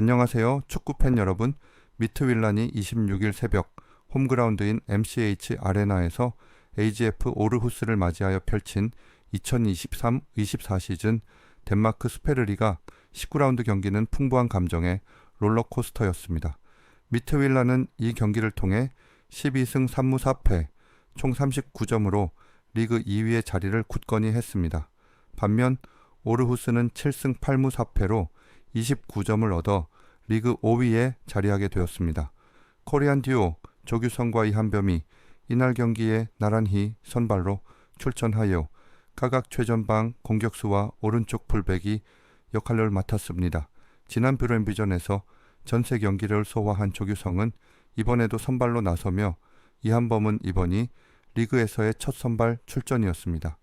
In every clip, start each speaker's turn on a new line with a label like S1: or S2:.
S1: 안녕하세요. 축구팬 여러분. 미트윌란이 26일 새벽 홈그라운드인 MCH 아레나에서 AGF 오르후스를 맞이하여 펼친 2023-24 시즌 덴마크 스페르리가 19라운드 경기는 풍부한 감정의 롤러코스터였습니다. 미트윌란은 이 경기를 통해 12승 3무 4패 총 39점으로 리그 2위의 자리를 굳건히 했습니다. 반면 오르후스는 7승 8무 4패로 29점을 얻어 리그 5위에 자리하게 되었습니다. 코리안 듀오 조규성과 이한범이 이날 경기에 나란히 선발로 출전하여 각각 최전방 공격수와 오른쪽 풀백이 역할을 맡았습니다. 지난 뷰런비전에서 전세 경기를 소화한 조규성은 이번에도 선발로 나서며 이한범은 이번이 리그에서의 첫 선발 출전이었습니다.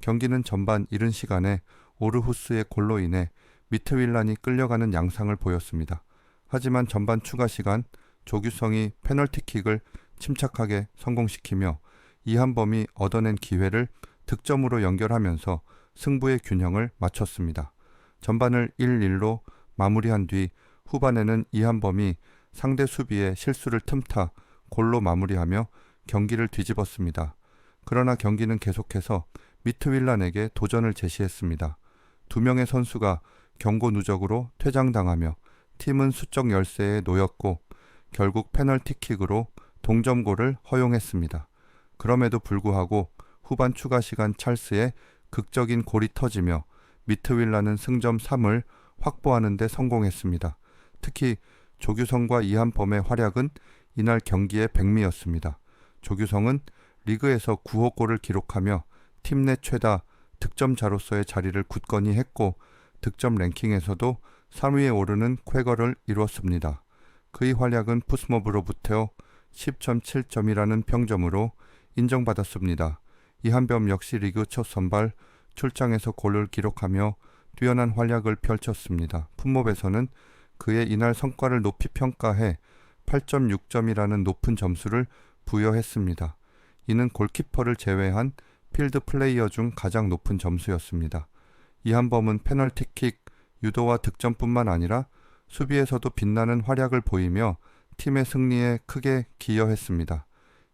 S1: 경기는 전반 이른 시간에 오르후스의 골로 인해 미트윌란이 끌려가는 양상을 보였습니다. 하지만 전반 추가 시간 조규성이 페널티킥을 침착하게 성공시키며 이한범이 얻어낸 기회를 득점으로 연결하면서 승부의 균형을 맞췄습니다. 전반을 1-1로 마무리한 뒤 후반에는 이한범이 상대 수비의 실수를 틈타 골로 마무리하며 경기를 뒤집었습니다. 그러나 경기는 계속해서 미트윌란에게 도전을 제시했습니다. 두 명의 선수가 경고 누적으로 퇴장당하며 팀은 수적 열세에 놓였고 결국 페널티킥으로 동점골을 허용했습니다. 그럼에도 불구하고 후반 추가 시간 찰스에 극적인 골이 터지며 미트윌라는 승점 3을 확보하는 데 성공했습니다. 특히 조규성과 이한범의 활약은 이날 경기의 백미였습니다. 조규성은 리그에서 9호 골을 기록하며 팀 내 최다 득점자로서의 자리를 굳건히 했고 득점 랭킹에서도 3위에 오르는 쾌거를 이루었습니다. 그의 활약은 푸스모브로부터 10.7점이라는 평점으로 인정받았습니다. 이한범 역시 리그 첫 선발 출장에서 골을 기록하며 뛰어난 활약을 펼쳤습니다. 품목에서는 그의 이날 성과를 높이 평가해 8.6점이라는 높은 점수를 부여했습니다. 이는 골키퍼를 제외한 필드 플레이어 중 가장 높은 점수였습니다. 이한범은 페널티킥, 유도와 득점뿐만 아니라 수비에서도 빛나는 활약을 보이며 팀의 승리에 크게 기여했습니다.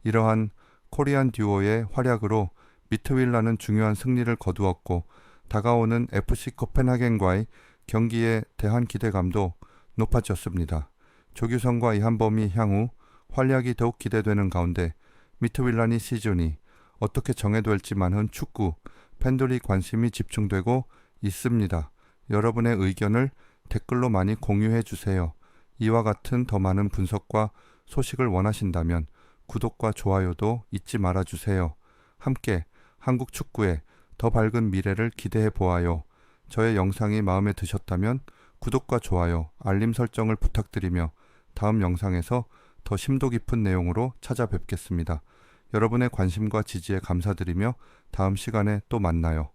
S1: 이러한 코리안 듀오의 활약으로 미트윌라는 중요한 승리를 거두었고 다가오는 FC 코펜하겐과의 경기에 대한 기대감도 높아졌습니다. 조규성과 이한범이 향후 활약이 더욱 기대되는 가운데 미트윌란이 시즌이 어떻게 정해될지만은 축구 팬들이 관심이 집중되고 있습니다. 여러분의 의견을 댓글로 많이 공유해 주세요. 이와 같은 더 많은 분석과 소식을 원하신다면 구독과 좋아요도 잊지 말아 주세요. 함께 한국 축구의 더 밝은 미래를 기대해 보아요. 저의 영상이 마음에 드셨다면 구독과 좋아요, 알림 설정을 부탁드리며 다음 영상에서 더 심도 깊은 내용으로 찾아뵙겠습니다. 여러분의 관심과 지지에 감사드리며 다음 시간에 또 만나요.